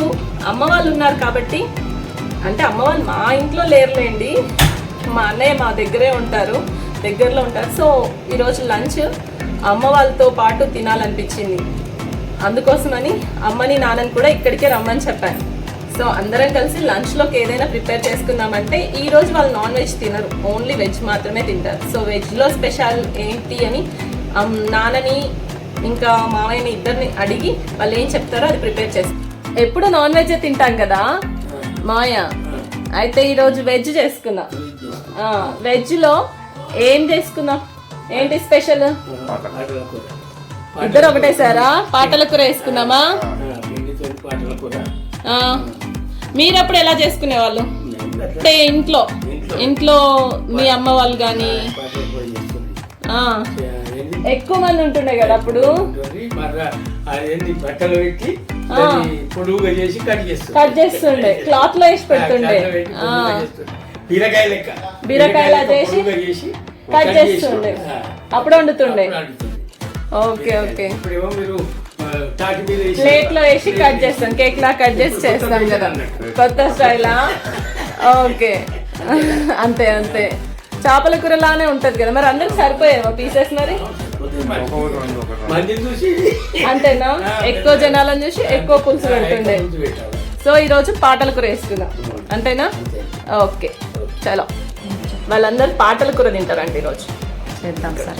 ఈరోజు అమ్మ వాళ్ళు ఉన్నారు కాబట్టి అంటే అమ్మ వాళ్ళు మా ఇంట్లో లేరులేండి. మా అన్నయ్య మా దగ్గరే ఉంటారు దగ్గరలో ఉంటారు. సో ఈరోజు లంచ్ అమ్మ వాళ్ళతో పాటు తినాలనిపించింది. అందుకోసమని అమ్మని నాన్నని కూడా ఇక్కడికే రమ్మని చెప్పాను. సో అందరం కలిసి లంచ్లోకి ఏదైనా ప్రిపేర్ చేసుకుందామంటే ఈ రోజు వాళ్ళు నాన్ వెజ్ తినరు. ఓన్లీ వెజ్ మాత్రమే తింటారు. సో వెజ్లో స్పెషల్ ఏంటి అని నాన్నని ఇంకా మామయ్యని ఇద్దరిని అడిగి వాళ్ళు ఏం చెప్తారో అది ప్రిపేర్ చేస్తారు ఎప్పుడు నాన్ వెజ్ తింటాం కదా? మాయ. అయితే ఈరోజు వెజ్ చేసుకున్నాం. వెజ్లో ఏం చేసుకున్నాం? ఏంటి స్పెషల్? ఇద్దరు ఒకటేసారా? పాటల కూర వేసుకున్నామా? మీరప్పుడు ఎలా చేసుకునేవాళ్ళు? అంటే ఇంట్లో. ఇంట్లో. మీ అమ్మ వాళ్ళు కానీ చేసుకుని ఎక్కువ మంది ఉంటుండే కదా అప్పుడు? బట్టలు పెట్టి పొడుగుగా చేసి కట్ చేస్తుంది. కట్ చేస్తుండే. క్లాత్లో వేసి పెడుతుండే. బీరకాయ లెక్క. బీరకాయలా చేసి కట్ చేస్తుండే. అప్పుడు వండుతుండే. Okay okay. ఇప్పుడేమో మీరు ప్లేట్లో వేసి కట్ చేస్తాం. కేక్ లా కట్ చేసి చేస్తాం కదా. కొత్త స్టైలా ఓకే. అంతే అంతే. చేపల కూర లానే ఉంటది కదా. మరి అందరికి సరిపోయేవా పీసెస్ మరి? అంతేనా? ఎక్కువ జనాలను చూసి ఎక్కువ పులుసు పెడుతుండే. సో ఈ రోజు పాటల కూర వేసుకుందాం. అంతేనా? ఓకే. చలో. వాళ్ళందరూ పాటల కూర తింటారండి ఈరోజు. చేద్దాం సరే?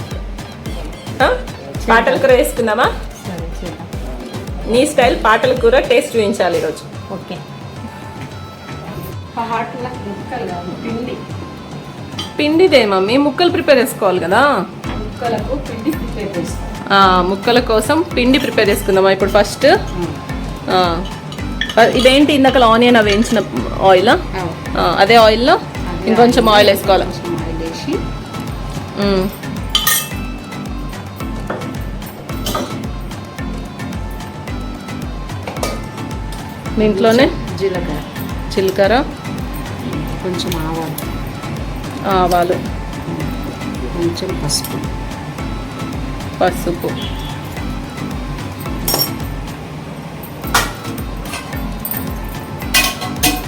పాటల కూర వేసుకుందామా? సరే చేద్దాం. నీ స్టైల్ పాటల కూర టేస్ట్ చూపించాలి ఈరోజు. ఓకే. పిండిదే మమ్మీ. ముక్కలు ప్రిపేర్ చేసుకోవాలి కదా. ముక్కలకు పిండి ముక్కల కోసం పిండి ప్రిపేర్ చేసుకుందామా? ఇప్పుడు ఫస్ట్. ఇదేంటి? ఇందాక ఆనియన్ అవి వేయించిన ఆయిల్ అదే ఆయిల్లో ఇంకొంచెం ఆయిల్ వేసుకోవాలి. దీంట్లోనే జీలకర్ర. జీలకర్ర. కొంచెం ఆవాలు. ఆవాలు. కొంచెం పసుపు. పసుపు.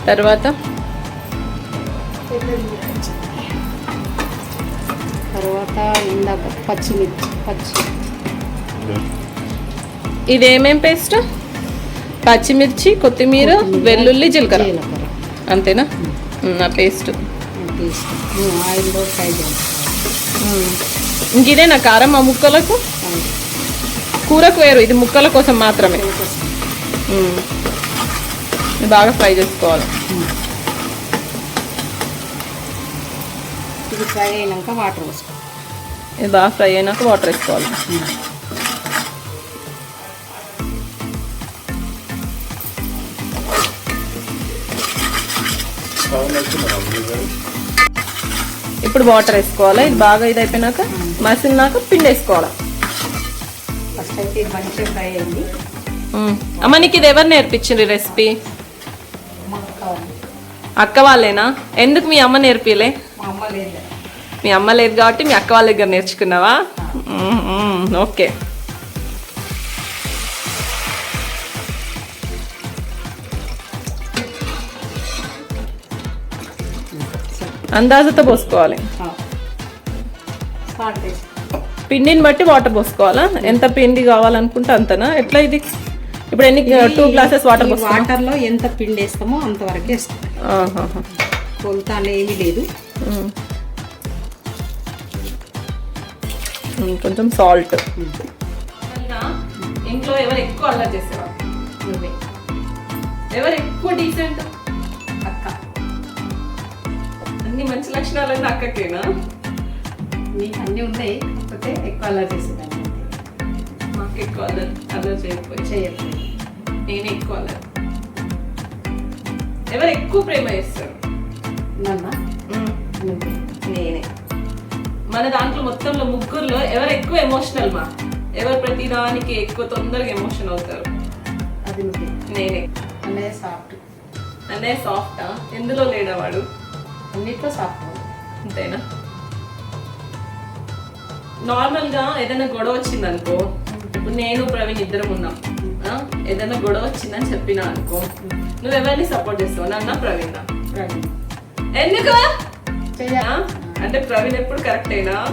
తర్వాత? తర్వాత ఇందాక పచ్చిమిర్చి పచ్చి. ఇదేమేం పేస్ట్? పచ్చిమిర్చి కొత్తిమీర వెల్లుల్లి జీలకర్ర. అంతేనా? ఆ పేస్ట్. ఆయిల్లో ఫ్రై చేసుకోవాలి ఇంక ఇదే నా కారం ఆ ముక్కలకు? కూరకు వేరు ఇది ముక్కల కోసం మాత్రమే. బాగా ఫ్రై చేసుకోవాలి. ఇది ఫ్రై అయినాక వాటర్ పోసుకోవాలి ఇది బాగా ఫ్రై అయినాక వాటర్ వేసుకోవాలి. ఇప్పుడు వాటర్ వేసుకోవాలి. ఇది బాగా ఇది అయిపోయినాక మసిలినాక పిండి వేసుకోవాలి. ఫస్ట్ అయితే ఇది మంచిగా ఫ్రై అయింది. మ్మ్. అమ్మ నీకు ఇది ఎవరు నేర్పించింది రెసిపీ? అక్క వాళ్ళేనా? ఎందుకు మీ అమ్మ నేర్పిలే మా అమ్మ లేదు. కాబట్టి మీ అక్క వాళ్ళ దగ్గర నేర్చుకున్నావా? ఓకే. అందాజతో పోసుకోవాలి. పిండిని బట్టి వాటర్ పోసుకోవాలా? ఎంత పిండి కావాలనుకుంటే అంతనా? ఎట్లా ఇది? ఇప్పుడు ఎన్ని టూ గ్లాసెస్ వాటర్ పోసుకోవాలి వాటర్లో ఎంత పిండి వేస్తామో అంతవరకు వేస్తాం. కొలత ఏమీ లేదు. కొంచెం సాల్ట్. ఇంట్లో ఎవరు ఎక్కువ అల్లరి చేసేవారు ఎవరు ఎక్కువ డీసెంట్ అక్క. అన్ని మంచి లక్షణాలన్నీ అక్కకేనా? నీకు అన్నీ ఉన్నాయి కాకపోతే ఎక్కువ అలా చేసేదాన్ని. మాకు ఎక్కువ అల్లరి అల్లరి చేయకపోయి చేయట్లేదు నేను ఎక్కువ అల్లరి. ఎవరు ఎక్కువ ప్రేమ చేస్తారు? నన్న? నేనే. మన దాంట్లో మొత్తంలో ముగ్గురులో ఎవరు ఎక్కువ ఎమోషనల్ మా? ఎవరు ప్రతి దానికి ఎక్కువ తొందరగా ఎమోషన్ అవుతారు? అది నేనే. అన్నయ్య సాఫ్ట్. అన్నయ్య సాఫ్టా? ఎందులో లేడా వాడు? అన్నిట్లో సాఫ్ట్ అంతేనా? నార్మల్గా ఏదైనా గొడవ వచ్చింది అనుకో ఇప్పుడు నేను ప్రవీణ్ ఇద్దరం ఉన్నాం. ఆ, ఏదైనా గొడవ వచ్చిందని చెప్పినా అనుకో నువ్వు ఎవరిని సపోర్ట్ చేస్తావు? నన్న ప్రవీణ? ఎందుకు? అంటే ప్రవీణ్ ఎప్పుడు కరెక్ట్ అయినా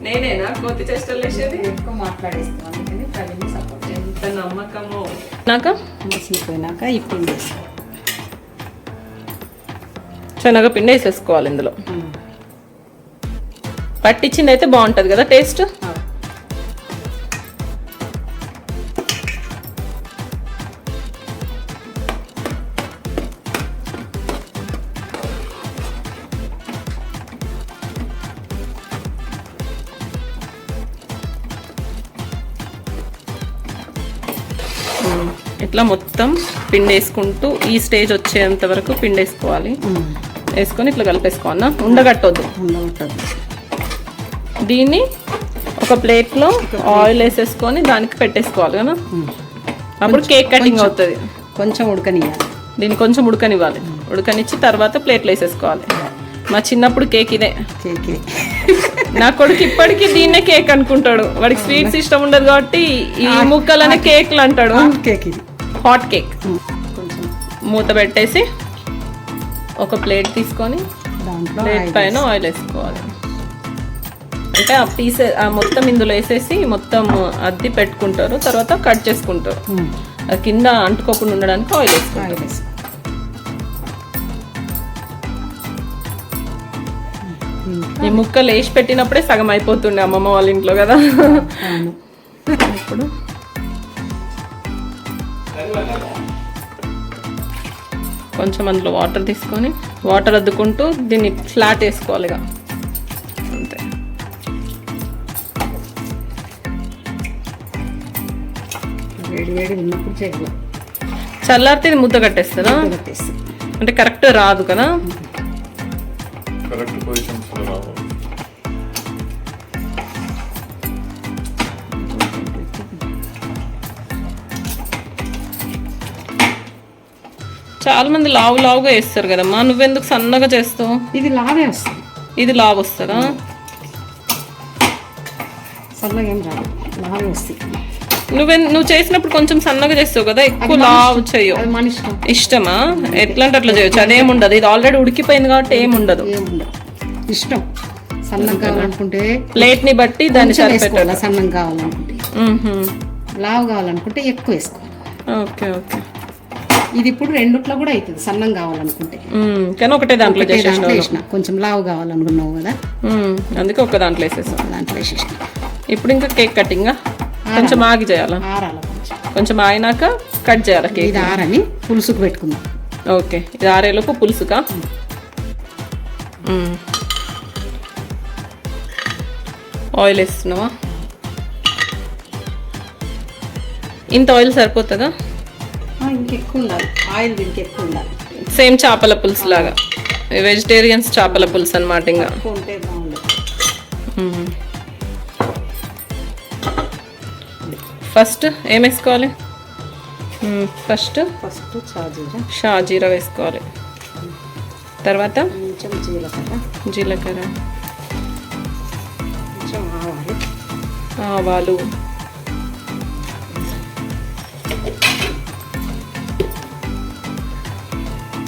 నేనేనా? కోతి చేష్టలు వేసేది ఎక్కువ మాట్లాడేస్తాం అందుకని ప్రవీణ్ సపోర్ట్ చేయాలి ఎంత నమ్మకము. నాక? మసిలిపోయినాక ఈ పిండి శనగపిండి శనగ పిండి వేసేసుకోవాలి ఇందులో. పట్టించింది అయితే బాగుంటుంది కదా టేస్ట్? ఇట్లా మొత్తం పిండి వేసుకుంటూ ఈ స్టేజ్ వచ్చేంత వరకు పిండి వేసుకోవాలి వేసుకొని ఇట్లా కలిపేసుకోవాలన్నా ఉండగట్టొద్దు. ఉండగొట్టదు దీన్ని ఒక ప్లేట్లో ఆయిల్ వేసేసుకొని దానికి పెట్టేసుకోవాలి కదా? అప్పుడు కేక్ కటింగ్ అవుతుంది. కొంచెం ఉడకనియాలి దీన్ని కొంచెం ఉడకనివ్వాలి. ఉడకనిచ్చి తర్వాత ప్లేట్లో వేసేసుకోవాలి. మా చిన్నప్పుడు కేక్ ఇదే. కేకే. నా కొడుకు ఇప్పటికీ దీన్నే కేక్ అనుకుంటాడు. వాడికి స్వీట్స్ ఇష్టం ఉండదు కాబట్టి ఈ ముక్కలనే కేక్లు అంటాడు. కేక్ ఇది. హాట్ కేక్ మూత పెట్టేసి ఒక ప్లేట్ తీసుకొని దాంట్లో ప్లేట్ ఆయిల్ పైన ఆయిల్ వేసుకోవాలి. అంటే ఆ పీస్ ఆ మొత్తం ఇందులో వేసేసి మొత్తం అద్ది పెట్టుకుంటారు తర్వాత కట్ చేసుకుంటారు. కింద అంటుకోకుండా ఉండడానికి ఆయిల్ వేసుకుంటారు. ఈ ముక్కలు వేసి పెట్టినప్పుడే సగం అయిపోతుండే అమ్మమ్మ వాళ్ళ ఇంట్లో కదా. ఇప్పుడు కొంచెం అందులో వాటర్ తీసుకొని వాటర్ అద్దుకుంటూ దీన్ని ఫ్లాట్ వేసుకోవాలి ఇక. అంతే. చల్లారితే ఇది ముద్ద కట్టేస్తుందా పెట్టేసి అంటే కరెక్ట్ రాదు కదా? కరెక్ట్ పొజిషన్స్లో రావాలి. చాలా మంది లావు లావుగా వేస్తారు కదమ్మా. నువ్వెందుకు సన్నగా చేస్తావు? ఇది లావే వస్తుంది. ఇది లావు వస్తుందా? సన్నగా ఏం రాదు. లావే వస్తాయి నువ్వె నువ్వు చేసినప్పుడు కొంచెం సన్నగా చేస్తావు కదా? ఎక్కువ లావు చేయవు. ఇష్టమా? ఎట్లా అంటే అట్లా చేయొచ్చు? అదేముండదు. ఇది ఆల్రెడీ ఉడికిపోయింది కాబట్టి ఏముండదు. ఇష్టం. సన్నం కావాలనుకుంటే ప్లేట్ని బట్టి దాన్ని సన్నం కావాలనుకుంటే. లావు కావాలనుకుంటే ఎక్కువ వేసుకోవాలి. Okay okay. ఇది ఇప్పుడు రెండుట్లో కూడా అవుతుంది సన్నం కావాలనుకుంటే. కానీ ఒకటే దాంట్లో వేసిన. కొంచెం లావు కావాలనుకున్నావు కదా. అందుకే ఒక దాంట్లో వేసేసాం దాంట్లో వేసేసిన. ఇప్పుడు ఇంకా కేక్ కటింగ్? కొంచెం ఆగి చేయాలా? ఆరాల కొంచెం. ఆగినాక కట్ చేయాలా కేక్? ఇది ఆరని పులుసుకు పెట్టుకుందాం. ఓకే. ఇది ఆరేలోపు పులుసుకా. ఆయిల్ వేస్తున్నావా? ఇంత ఆయిల్ సరిపోతుందా? ఇంకెక్కువ ఉండాలి ఆయిల్ దీనికి ఎక్కువ ఉండాలి సేమ్ చేపల పులుసు లాగా. వెజిటేరియన్స్ చేపల పులుసు అనమాట ఇంకా ఉంటే. ఫస్ట్ ఏం వేసుకోవాలి. ఫస్ట్ ఫస్ట్ చాజీరా షాజీరా వేసుకోవాలి. తర్వాత కొంచెం జీలకర్ర. జీలకర్ర. కొంచెం ఆవాలు. ఆవాలు.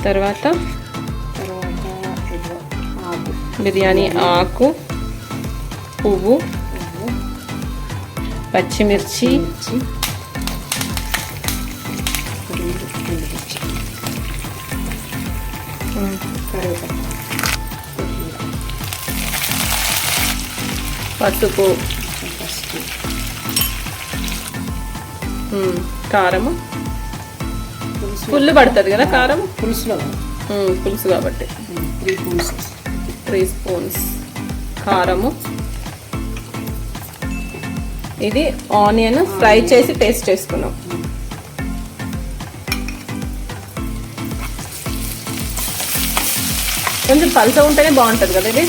తర్వాత బిర్యానీ ఆకు పువ్వు పచ్చిమిర్చి పసుపు. కారము పుల్లు పడుతుంది కదా కారం? పులుసులో. పులుసు కాబట్టి. Three spoons. త్రీ స్పూన్స్ కారము. ఇది ఆనియన్ ఫ్రై చేసి టేస్ట్ చేసుకున్నాం. కొంచెం పలస ఉంటేనే బాగుంటుంది కదా ఇది?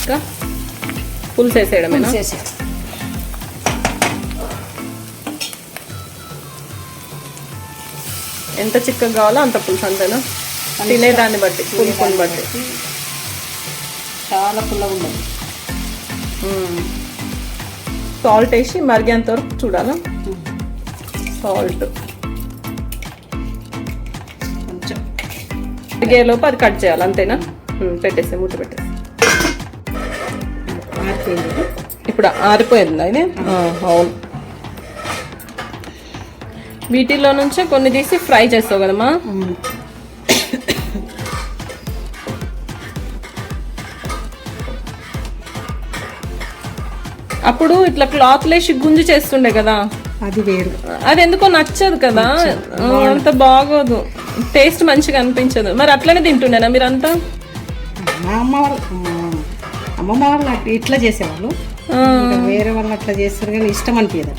ఇంకా పులుసు వేసేయడమేనా? ఎంత చిక్కగా కావాలో అంత పులుసు అంతేనా? తినేదాన్ని బట్టి పులుసుని బట్టి. చాలా పుల్లగా ఉండదు. సాల్ట్ వేసి మరిగేంత వరకు చూడాలా? సాల్ట్. కొంచెం. మరిగేలోపు అది కట్ చేయాలి అంతేనా? పెట్టేసి మూత పెట్టేసి. ఇప్పుడు ఆరిపోయింది అది అవును. వీటిలో నుంచే కొన్ని తీసి ఫ్రై చేస్తావు కదమ్మా. అప్పుడు ఇట్లా క్లాత్ లేసి గుంజు చేస్తుండే కదా. అది వేరు. అది ఎందుకో నచ్చదు కదా. అంత బాగోదు. టేస్ట్ మంచిగా అనిపించదు. మరి అట్లనే తింటుండేనా మీరంతా? అమ్మ అమ్మమ్మ వాళ్ళు ఇట్లా చేసేవాళ్ళు. వేరే వాళ్ళు అట్లా చేస్తారు కానీ ఇష్టం అనిపించదు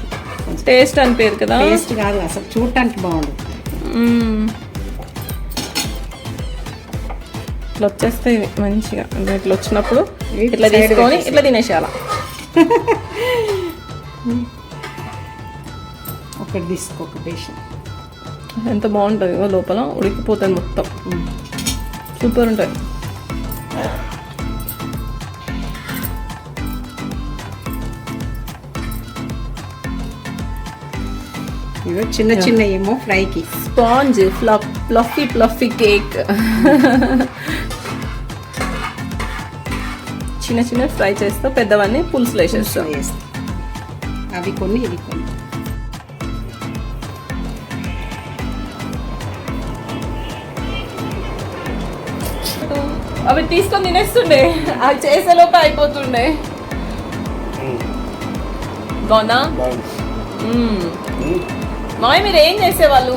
టేస్ట్ అనిపించదు కదా. టేస్ట్ కాదు అసలు చూడటానికి బాగుండదు. మ్మ్. ఇట్లా వచ్చేస్తాయి ఇవి మంచిగా. అంటే ఇట్లా వచ్చినప్పుడు ఇట్లా తీసుకొని. ఇట్లా తినేసేయాల ఒకటి తీసుకో ఒక పేషెంట్ ఎంత బాగుంటుంది లోపల. ఉడికిపోతుంది మొత్తం. సూపర్ ఉంటుంది. ఇదో చిన్న చిన్న ఏమో ఫ్రైకి sponge fluff fluffy fluffy cake. చిన్న చిన్న ఫ్రై చేస్తా పెద్దవన్నీ పులుసులో వేసేస్తాం. అవి కొన్ని ఇవి కొన్ని. అవి తీసుకొని తినేస్తుండే. అవి చేసేలోపు అయిపోతుండే. బాగుందా? బాగుంది. మామయ్య మీరు ఏం చేసేవాళ్ళు?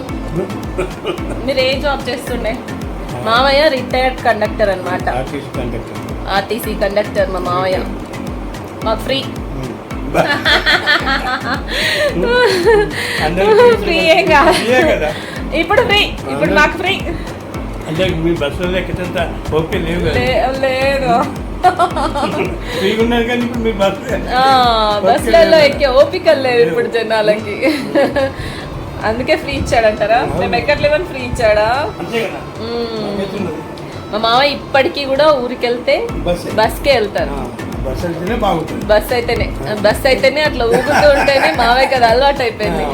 మీరు ఏ జాబ్ చేస్తుండే? మామయ్య retired conductor conductor RTC conductor మా మామయ్య. మాకు ఫ్రీ ఫ్రీ ఏం కాదు. ఇప్పుడు ఫ్రీ ఇప్పుడు మాకు ఫ్రీ అంటే మీ బస్సులో ఓకే లేవు లేదు. మీ బస్సులలో ఎక్కే ఓపిక లేదు ఇప్పుడు జనాలకి. అందుకే ఫ్రీ ఇచ్చాడంటారా? మేము ఎక్కట్లేమని ఫ్రీ ఇచ్చాడా. మా మామ ఇప్పటికీ కూడా ఊరికి వెళ్తే. బస్కే వెళ్తారు. బస్ అయితేనే. బస్ అయితేనే అట్లా ఊగుతూ ఉంటేనే మావే కదా అలవాటు అయిపోయింది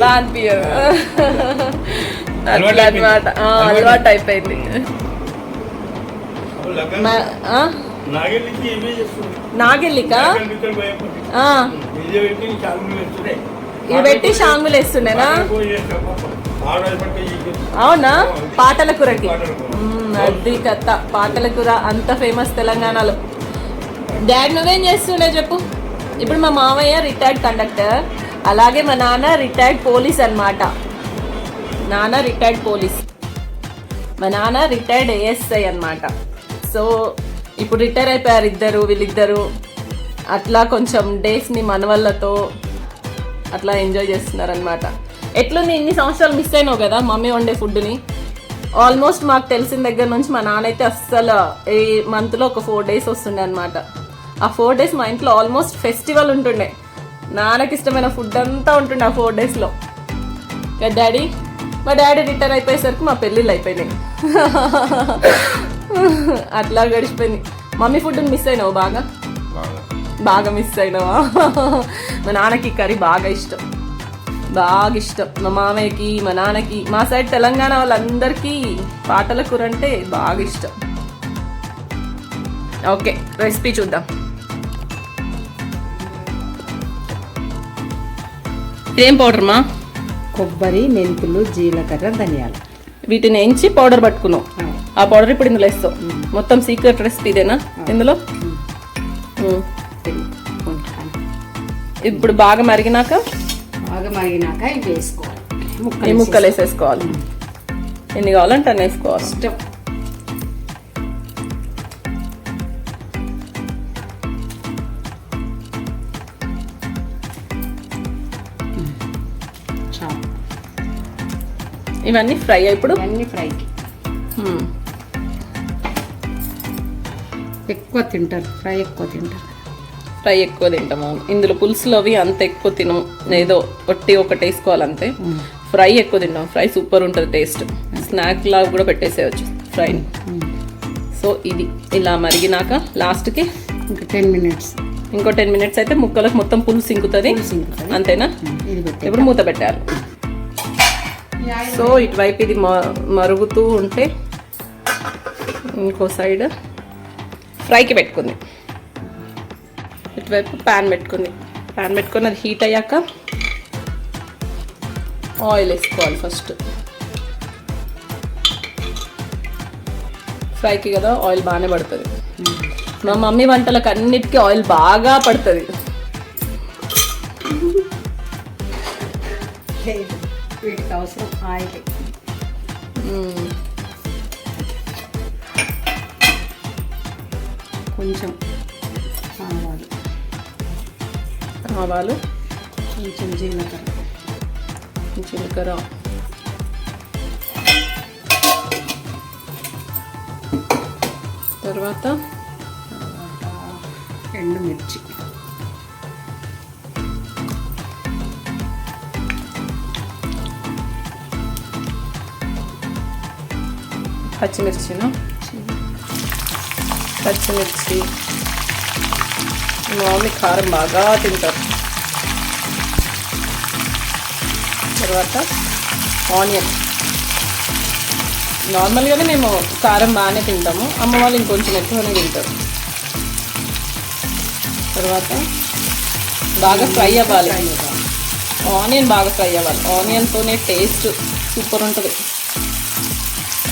బాగా అనిపించదు అట్లా అనమాట. అలవాటు అయిపోయింది నాగెల్లిక? పెట్టి ఇవి పెట్టి షాంగులు వేస్తుండేనా? అవునా? పాటల కూరకి. అది కథ పాటల కూర అంత ఫేమస్ తెలంగాణలో. డాడ్ నువ్వేం చేస్తుండే చెప్పు. ఇప్పుడు మా మామయ్య రిటైర్డ్ కండక్టర్ అలాగే మా నాన్న రిటైర్డ్ పోలీస్ అన్నమాట. నాన్న రిటైర్డ్ పోలీస్. మా నాన్న రిటైర్డ్ ఏఎస్ఐ అన్నమాట. సో ఇప్పుడు రిటైర్ అయిపోయారు ఇద్దరు వీళ్ళిద్దరు. అట్లా కొంచెం డేస్ని మనవళ్ళతో అట్లా ఎంజాయ్ చేస్తున్నారు అనమాట ఎట్లుంది? ఇన్ని సంవత్సరాలు మిస్ అయినావు కదా మమ్మీ వండే ఫుడ్ని ఆల్మోస్ట్ మాకు తెలిసిన దగ్గర నుంచి మా నాన్న అయితే అస్సలు ఈ మంత్లో ఒక ఫోర్ డేస్ వస్తుండే అనమాట ఆ ఫోర్ డేస్ మా ఇంట్లో ఆల్మోస్ట్ ఫెస్టివల్ ఉంటుండే. నాన్నకి ఇష్టమైన ఫుడ్ అంతా ఉంటుండే ఆ ఫోర్ డేస్లో డాడీ మా డాడీ రిటైర్ అయిపోయేసరికి మా పెళ్ళిళ్ళు అయిపోయినాయి. అట్లా గడిచిపోయింది. మమ్మీ ఫుడ్ని మిస్ అయినావు బాగా? బాగా మిస్ అయినావా? మా నాన్నకి కర్రీ బాగా ఇష్టం. బాగా ఇష్టం. మా మామయ్యకి మా నాన్నకి మా సైడ్ తెలంగాణ వాళ్ళందరికీ పాటల కూర అంటే బాగా ఇష్టం. ఓకే రెసిపీ చూద్దాం. ఇదేం పౌడర్ మా? కొబ్బరి మెంతులు జీలకర్ర ధనియాలు. వీటిని ఎంచి పౌడర్ పట్టుకున్నావు. ఆ, పౌడర్ ఇప్పుడు ఇందులో వేస్తావు మొత్తం సీక్రెట్ రెసిపీ ఇదేనా? ఇందులో. ఇప్పుడు బాగా మరిగినాక? బాగా మరిగినాక ఇవి వేసుకోవాలి. ఈ ముక్కలు వేసేసుకోవాలి. ఎన్ని కావాలంటే అన్ని వేసుకోవాలి. ఇష్టం ఇవన్నీ ఫ్రై ఇప్పుడు? ఫ్రైకి. హ్మ్. ఎక్కువ తింటారు ఫ్రై ఎక్కువ తింటారు. ఫ్రై ఎక్కువ తింటాము. ఇందులో పులుసులు అవి అంత ఎక్కువ తినం ఏదో ఒట్టి ఒకటి వేసుకోవాలంతే. ఫ్రై ఎక్కువ తింటాం. ఫ్రై సూపర్ ఉంటుంది టేస్ట్. స్నాక్ లాగా కూడా పెట్టేసేయచ్చు ఫ్రైని. సో ఇది ఇలా మరిగినాక లాస్ట్కి ఇంకా టెన్ మినిట్స్. ఇంకో టెన్ మినిట్స్ అయితే ముక్కలకు మొత్తం పులుసు ఇంకుతుంది. అంతేనా? ఇప్పుడు మూత పెట్టారు సో ఇటువైపు ఇది మరుగుతూ ఉంటే ఇంకో సైడ్ ఫ్రైకి పెట్టుకుంది. ఇటువైపు ప్యాన్ పెట్టుకుంది. ప్యాన్ పెట్టుకొని అది హీట్ అయ్యాక ఆయిల్ వేసుకోవాలి ఫస్ట్. ఫ్రైకి కదా ఆయిల్ బాగానే పడుతుంది. మా మమ్మీ వంటలకు అన్నిటికీ ఆయిల్ బాగా పడుతుంది. వీటికి అవసరం ఆయిల్. ఆవాలు కొంచెం జీలకర్ర జీలకర్ర. తర్వాత ఎండుమిర్చి పచ్చిమిర్చిను. పచ్చిమిర్చి. మా మమ్మీ కారం బాగా తింటారు. తర్వాత ఆనియన్. నార్మల్గానే మేము కారం బాగానే తింటాము. అమ్మ వాళ్ళు ఇంకొంచెం ఎక్కువనే తింటారు. తర్వాత బాగా ఫ్రై అవ్వాలి. ఆనియన్ బాగా ఫ్రై అవ్వాలి. ఆనియన్తోనే టేస్ట్ సూపర్ ఉంటుంది.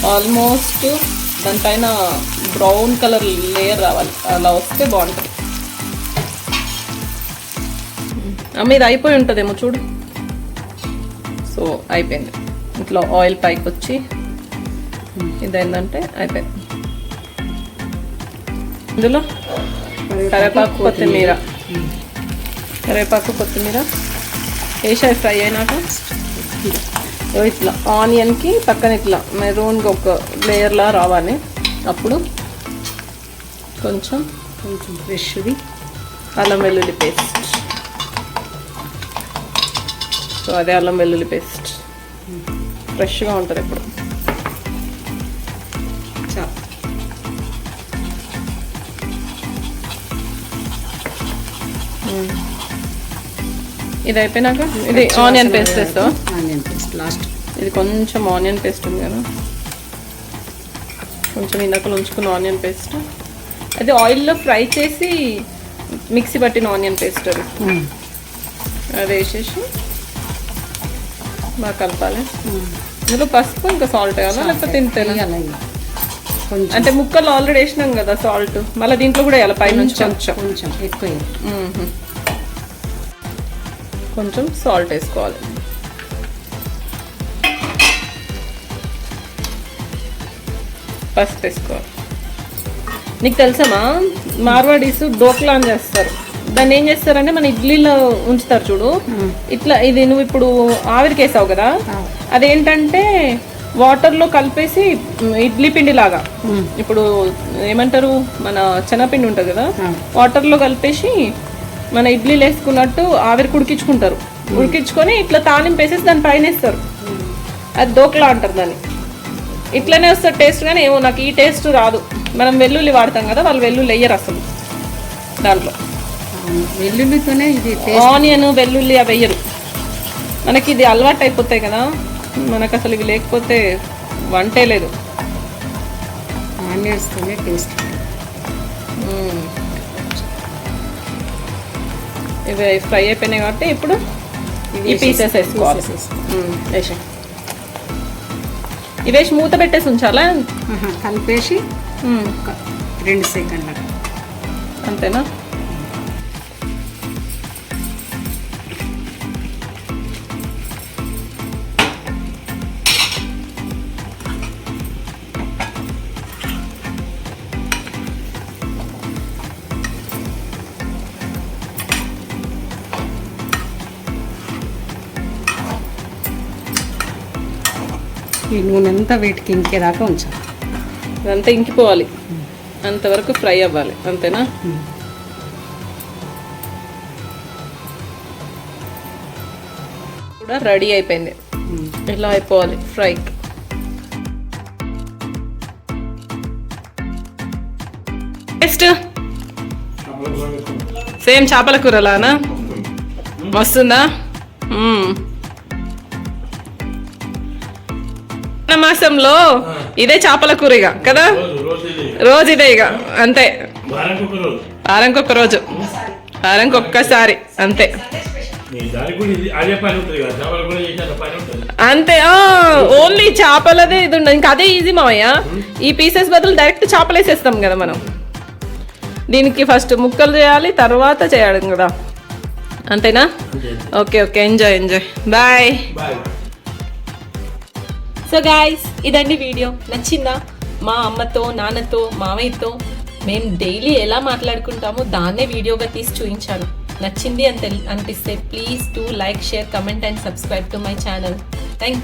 ఆల్మోస్ట్ దానిపైన బ్రౌన్ కలర్ లేయర్ రావాలి. అలా వస్తే బాగుంటుంది. అమ్మ ఇది అయిపోయి ఉంటుందేమో చూడు. సో అయిపోయింది. ఇట్లా ఆయిల్ పైకి వచ్చి ఇదేంటంటే అయిపోయింది. ఇందులో కరివేపాకు కొత్తిమీర. కరివేపాకు కొత్తిమీర. వేసాయి ఫ్రై అయినాక? ఓ ఇట్లా ఆనియన్కి పక్కన ఇట్లా మెరూన్గా ఒక లేయర్లా రావాలి. అప్పుడు కొంచెం కొంచెం ఫ్రెష్ది అల్లం వెల్లుల్లి పేస్ట్. సో అదే అల్లం వెల్లుల్లి పేస్ట్. ఫ్రెష్గా ఉంటుంది ఇప్పుడు చాలు ఇది అయిపోయినాక ఇది ఆనియన్ పేస్ట్ వేస్తావా? Onion paste last. ఇది కొంచెం ఆనియన్ పేస్ట్ ఉంది కదా. కొంచెం ఇందాక ఉంచుకున్న ఆనియన్ పేస్ట్. అది ఆయిల్లో ఫ్రై చేసి మిక్సీ పట్టిన ఆనియన్ పేస్ట్ అది. అది వేసేసి బాగా కలపాలి. ఇందులో పసుపు ఇంకా సాల్ట్ వేయాలా లేకపోతే తింటేనా కొంచెం. అంటే ముక్కలు ఆల్రెడీ వేసినాం కదా సాల్ట్ మళ్ళీ దీంట్లో కూడా వేయాలి పైనుంచి కొంచెం కొంచెం. ఎక్కువ. కొంచెం సాల్ట్ వేసుకోవాలి. పసుపు వేసుకోవాలి. నీకు తెలుసమ్మా మార్వాడీస్ డోక్లా అని చేస్తారు. దాన్ని ఏం చేస్తారంటే మన ఇడ్లీలో ఉంచుతారు చూడు. ఇట్లా ఇది నువ్వు ఇప్పుడు ఆవిరికి వేసావు కదా? అదేంటంటే వాటర్లో కలిపేసి ఇడ్లీ పిండి లాగా. ఇప్పుడు ఏమంటారు? మన శనగపిండి ఉంటుంది కదా? వాటర్లో కలిపేసి మన ఇడ్లీలు వేసుకున్నట్టు ఆవిరికి ఉడికించుకుంటారు. ఉడికించుకొని ఇట్లా తాలింపు వేసేసి దాని పైన వేస్తారు. అది దోకలా అంటారు దాన్ని. ఇట్లనే వస్తుంది టేస్ట్ కానీ ఏమో నాకు ఈ టేస్ట్ రాదు. మనం వెల్లుల్లి వాడతాం కదా వాళ్ళు వెల్లుల్లి వేయరు అసలు దాంట్లో. వెల్లుల్లితోనే ఇది ఆనియన్ వెల్లుల్లి అవి వేయరు. మనకి ఇది అలవాటు అయిపోతాయి కదా. మనకు అసలు ఇవి లేకపోతే వంటే లేదు. ఆనియన్స్తోనే టేస్ట్. ఇవి ఫ్రై అయిపోయినాయి కాబట్టి ఇప్పుడు ఈ పీసెస్ వేసుకోవాలి. మ్మ్, వేసేయ్. ఇవి వేసి మూత పెట్టేసి ఉంచాలా? కలిపేసి రెండు సెకండ్ల అంతేనా? ఈ నూనె అంతా వీటికి ఇంకేదాకా ఉంచాలి. ఇదంతా ఇంకిపోవాలి. అంతవరకు ఫ్రై అవ్వాలి. అంతేనా? కూడా రెడీ అయిపోయింది. ఇలా అయిపోవాలి ఫ్రై కొనుక్కున్నాం. సేమ్ చేపల కూరలానా? వస్తుందా. మాసంలో ఇదే చేపల కూర ఇక కదా? రోజు ఇది ఇక. అంతే. వారానికి ఒక రోజు. ఒక్కసారి అంతే. అంతే ఓన్లీ చేపలదే ఇది ఉండదు. ఇంకా అదే ఈజీ మావయ్య. ఈ పీసెస్ బదులు డైరెక్ట్ చేపలు వేసేస్తాం కదా మనం. దీనికి ఫస్ట్ ముక్కలు చేయాలి తర్వాత చేయాలి కదా. అంతేనా? అంతే. Okay okay enjoy enjoy bye bye so guys ఇదండి వీడియో నచ్చిందా? మా అమ్మతో నాన్నతో మామయ్యతో మేము డైలీ ఎలా మాట్లాడుకుంటామో దాన్నే వీడియోగా తీసి చూపించాను. నచ్చింది అని అనిపిస్తే please to like share comment and subscribe to my channel thank you